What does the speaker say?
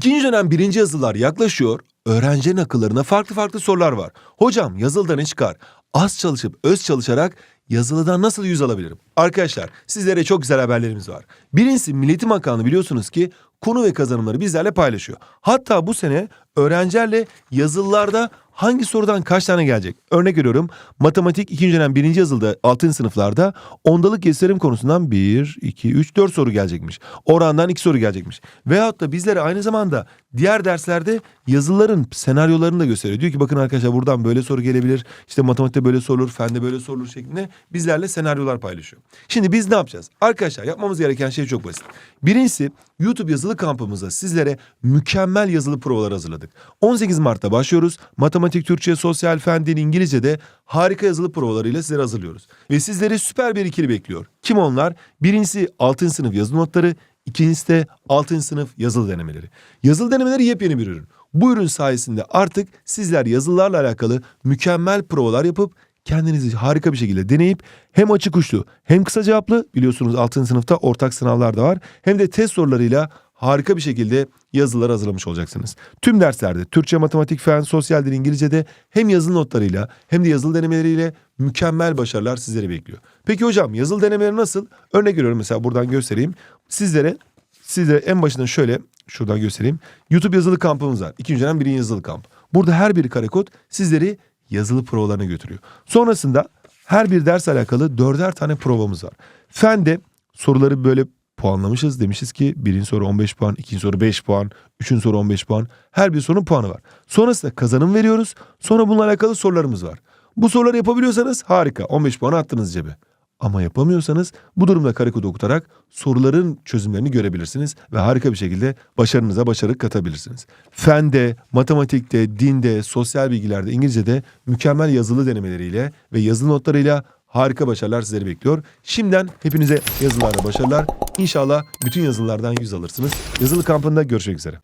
İkinci dönem birinci yazılılar yaklaşıyor. Öğrencilerin akıllarına farklı farklı sorular var. Hocam yazılıda ne çıkar? Az çalışıp öz çalışarak yazılıdan nasıl yüz alabilirim? Arkadaşlar sizlere çok güzel haberlerimiz var. Birincisi Milliyetin Bakanlığı biliyorsunuz ki konu ve kazanımları bizlerle paylaşıyor. Hatta bu sene öğrencilerle yazılılarda hangi sorudan kaç tane gelecek? Örnek veriyorum matematik 2. dönem 1. yazılıda 6. sınıflarda ondalık gösterim konusundan 1, 2, 3, 4 soru gelecekmiş. Orandan 2 soru gelecekmiş. Veyahut da bizlere aynı zamanda diğer derslerde yazıların senaryolarını da gösteriyor. Diyor ki bakın arkadaşlar buradan böyle soru gelebilir. İşte matematikte böyle sorulur, fende böyle sorulur şeklinde bizlerle senaryolar paylaşıyor. Şimdi biz ne yapacağız? Arkadaşlar yapmamız gereken şey çok basit. Birincisi YouTube yazılı kampımızda sizlere mükemmel yazılı provalar hazırladık. 18 Mart'ta başlıyoruz. Matematik, Türkçe, sosyal, fen, din, İngilizce'de harika yazılı provalarıyla sizleri hazırlıyoruz. Ve sizleri süper bir ikili bekliyor. Kim onlar? Birincisi 6. sınıf yazılı notları, ikincisi de 6. sınıf yazılı denemeleri. Yazılı denemeleri yepyeni bir ürün. Bu ürün sayesinde artık sizler yazılılarla alakalı mükemmel provalar yapıp kendinizi harika bir şekilde deneyip hem açık uçlu hem kısa cevaplı biliyorsunuz 6. sınıfta ortak sınavlar da var hem de test sorularıyla harika bir şekilde yazılar hazırlamış olacaksınız. Tüm derslerde Türkçe, matematik, fen, sosyal dil, İngilizce'de hem yazılı notlarıyla hem de yazılı denemeleriyle mükemmel başarılar sizleri bekliyor. Peki hocam yazılı denemeleri nasıl? Örnek veriyorum mesela buradan göstereyim. Sizlere sizlere en başından şöyle şuradan göstereyim. YouTube yazılı kampımız var. İkinci dönem birinci yazılı kamp. Burada her bir karekod sizleri yazılı provalarına götürüyor. Sonrasında her bir ders alakalı dörder tane provamız var. Fende soruları böyle puanlamışız. Demişiz ki birinci soru 15 puan, ikinci soru 5 puan, üçüncü soru 15 puan. Her bir sorunun puanı var. Sonrasında kazanım veriyoruz. Sonra bununla alakalı sorularımız var. Bu soruları yapabiliyorsanız harika 15 puanı attınız cebe. Ama yapamıyorsanız bu durumda karekodu okutarak soruların çözümlerini görebilirsiniz ve harika bir şekilde başarınıza başarı katabilirsiniz. Fende, matematikte, dinde, sosyal bilgilerde, İngilizce'de mükemmel yazılı denemeleriyle ve yazılı notlarıyla harika başarılar sizleri bekliyor. Şimdiden hepinize yazılarda başarılar. İnşallah bütün yazılardan yüz alırsınız. Yazılı kampında görüşmek üzere.